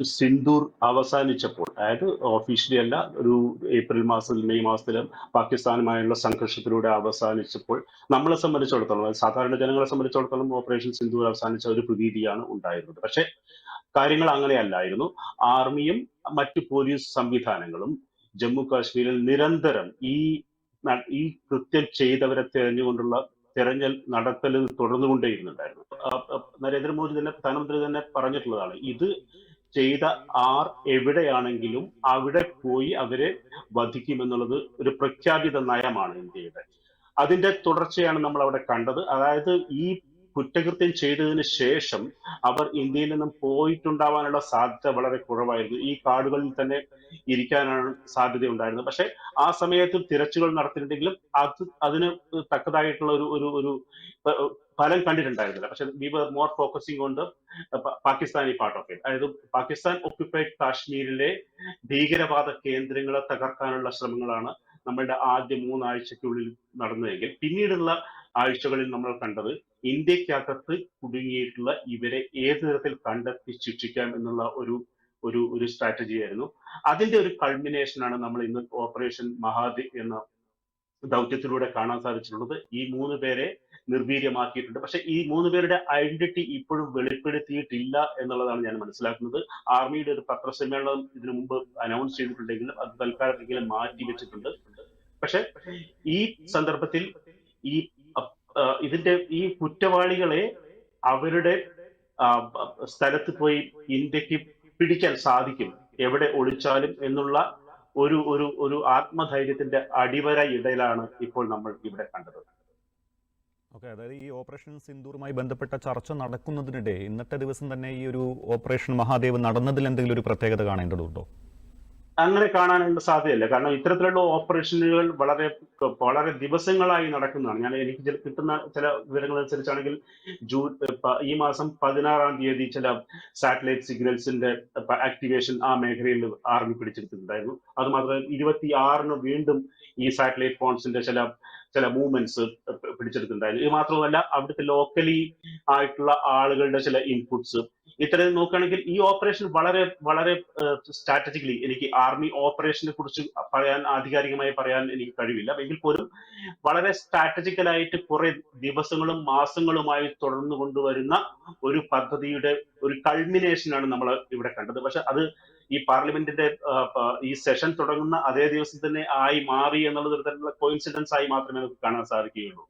സിന്ദൂർ അവസാനിച്ചപ്പോൾ അതായത് ഒഫീഷ്യലി അല്ല ഒരു ഏപ്രിൽ മാസത്തിൽ മെയ് മാസത്തിലും പാകിസ്ഥാനുമായുള്ള സംഘർഷത്തിലൂടെ അവസാനിച്ചപ്പോൾ നമ്മളെ സംബന്ധിച്ചിടത്തോളം സാധാരണ ജനങ്ങളെ സംബന്ധിച്ചിടത്തോളം ഓപ്പറേഷൻ സിന്ദൂർ അവസാനിച്ച ഒരു പ്രതീതിയാണ് ഉണ്ടായിരുന്നത്. പക്ഷേ കാര്യങ്ങൾ അങ്ങനെയല്ലായിരുന്നു. ആർമിയും മറ്റു പോലീസ് സംവിധാനങ്ങളും ജമ്മു കാശ്മീരിൽ നിരന്തരം ഈ ഈ കൃത്യം ചെയ്തവരെ തിരഞ്ഞുകൊണ്ടുള്ള തെരഞ്ഞൽ നടത്തൽ തുടർന്നുകൊണ്ടേയിരുന്നുണ്ടായിരുന്നു. നരേന്ദ്രമോദി തന്നെ പ്രധാനമന്ത്രി തന്നെ പറഞ്ഞിട്ടുള്ളതാണ് ഇത് ചെയ്ത ആർ എവിടെയാണെങ്കിലും അവിടെ പോയി അവരെ വധിക്കുമെന്നുള്ളത് ഒരു പ്രഖ്യാപിത നയമാണ് ഇന്ത്യയുടെ. അതിന്റെ തുടർച്ചയാണ് നമ്മൾ അവിടെ കണ്ടത്. അതായത് ഈ കുറ്റകൃത്യം ചെയ്തതിന് ശേഷം അവർ ഇന്ത്യയിൽ നിന്നും പോയിട്ടുണ്ടാവാനുള്ള സാധ്യത വളരെ കുറവായിരുന്നു. ഈ കാടുകളിൽ തന്നെ ഇരിക്കാനാണ് സാധ്യത ഉണ്ടായിരുന്നത് പക്ഷെ ആ സമയത്ത് തിരച്ചുകൾ നടത്തിയിട്ടുണ്ടെങ്കിലും അത് അതിന് തക്കതായിട്ടുള്ള ഒരു ഒരു ഒരു ഫലം കണ്ടിട്ടുണ്ടായിരുന്നില്ല. പക്ഷെ we were more focusing on the Pakistani part of it. അതായത് പാകിസ്ഥാൻ ഒക്യുപ്പൈഡ് കാശ്മീരിലെ ഭീകരവാദ കേന്ദ്രങ്ങളെ തകർക്കാനുള്ള ശ്രമങ്ങളാണ് നമ്മളുടെ ആദ്യ മൂന്നാഴ്ചക്കുള്ളിൽ നടന്നതെങ്കിൽ. പിന്നീടുള്ള ആഴ്ചകളിൽ നമ്മൾ കണ്ടത് ഇന്ത്യക്കകത്ത് കുടുങ്ങിയിട്ടുള്ള ഇവരെ ഏത് തരത്തിൽ കണ്ടെത്തി ശിക്ഷിക്കാം എന്നുള്ള ഒരു ഒരു ഒരു സ്ട്രാറ്റജി ആയിരുന്നു. അതിന്റെ ഒരു കൾമിനേഷൻ ആണ് നമ്മൾ ഇന്ന് ഓപ്പറേഷൻ മഹാദി എന്ന ദൗത്യത്തിലൂടെ കാണാൻ സാധിച്ചിട്ടുള്ളത്. ഈ മൂന്ന് പേരെ നിർവീര്യമാക്കിയിട്ടുണ്ട്. പക്ഷെ ഈ മൂന്ന് പേരുടെ ഐഡന്റിറ്റി ഇപ്പോഴും വെളിപ്പെടുത്തിയിട്ടില്ല എന്നുള്ളതാണ് ഞാൻ മനസ്സിലാക്കുന്നത്. ആർമിയുടെ ഒരു പത്രസമ്മേളനം ഇതിനു മുമ്പ് അനൗൺസ് ചെയ്തിട്ടുണ്ടെങ്കിലും അത് തൽക്കാലത്തെങ്കിലും മാറ്റി വെച്ചിട്ടുണ്ട് പക്ഷെ ഈ സന്ദർഭത്തിൽ ഈ ഇതിന്റെ ഈ കുറ്റവാളികളെ അവരുടെ സ്ഥലത്ത് പോയി ഇന്ത്യയ്ക്ക് പിടിക്കാൻ സാധിക്കും. എവിടെ ഒളിച്ചാലും എന്നുള്ള ഒരു ഒരു ഒരു ആത്മധൈര്യത്തിന്റെ അടിവര ഇടയിലാണ് ഇപ്പോൾ നമ്മൾ ഇവിടെ കണ്ടത്. ഓക്കെ അതായത് ഈ ഓപ്പറേഷൻ സിന്ദൂറുമായി ബന്ധപ്പെട്ട ചർച്ച നടക്കുന്നതിനിടെ ഇന്നത്തെ ദിവസം തന്നെ ഈ ഒരു ഓപ്പറേഷൻ മഹാദേവ് നടന്നതിൽ എന്തെങ്കിലും ഒരു പ്രത്യേകത കാണേണ്ടതുണ്ടോ? അങ്ങനെ കാണാനുള്ള സാധ്യതയില്ല. കാരണം ഇത്തരത്തിലുള്ള ഓപ്പറേഷനുകൾ വളരെ വളരെ ദിവസങ്ങളായി നടക്കുന്നതാണ്. ഞാൻ എനിക്ക് കിട്ടുന്ന ചില വിവരങ്ങൾ അനുസരിച്ചാണെങ്കിൽ ജൂൺ ഈ മാസം പതിനാറാം തീയതി ചില സാറ്റലൈറ്റ് സിഗ്നൽസിന്റെ ആക്ടിവേഷൻ ആ മേഖലയിൽ ആർമി പിടിച്ചെടുത്തിട്ടുണ്ടായിരുന്നു. അതുമാത്രമല്ല ഇരുപത്തി ആറിന് വീണ്ടും ഈ സാറ്റലൈറ്റ് ഫോൺസിന്റെ ചില ചില മൂവ്മെന്റ്സ് പിടിച്ചെടുത്തിട്ടുണ്ടായിരുന്നു. ഇത് മാത്രമല്ല അവിടുത്തെ ലോക്കലി ആയിട്ടുള്ള ആളുകളുടെ ചില ഇൻപുട്സ് ഇത്തരം നോക്കുകയാണെങ്കിൽ ഈ ഓപ്പറേഷൻ വളരെ വളരെ സ്ട്രാറ്റജിക്കലി എനിക്ക് ആർമി ഓപ്പറേഷനെ കുറിച്ച് പറയാൻ ആധികാരികമായി പറയാൻ എനിക്ക് കഴിവില്ല. എങ്കിൽ പോലും വളരെ സ്ട്രാറ്റജിക്കലായിട്ട് കുറെ ദിവസങ്ങളും മാസങ്ങളുമായി തുടർന്നു കൊണ്ടുവരുന്ന ഒരു പദ്ധതിയുടെ ഒരു കൾമിനേഷനാണ് നമ്മൾ ഇവിടെ കണ്ടത്. പക്ഷെ അത് ഈ പാർലമെന്റിന്റെ ഈ സെഷൻ തുടങ്ങുന്ന അതേ ദിവസം തന്നെ ആയി മാറി എന്നുള്ളത് ഒരു തരത്തിലുള്ള കോയിൻസിഡൻസ് ആയി മാത്രമേ നമുക്ക് കാണാൻ സാധിക്കുകയുള്ളൂ.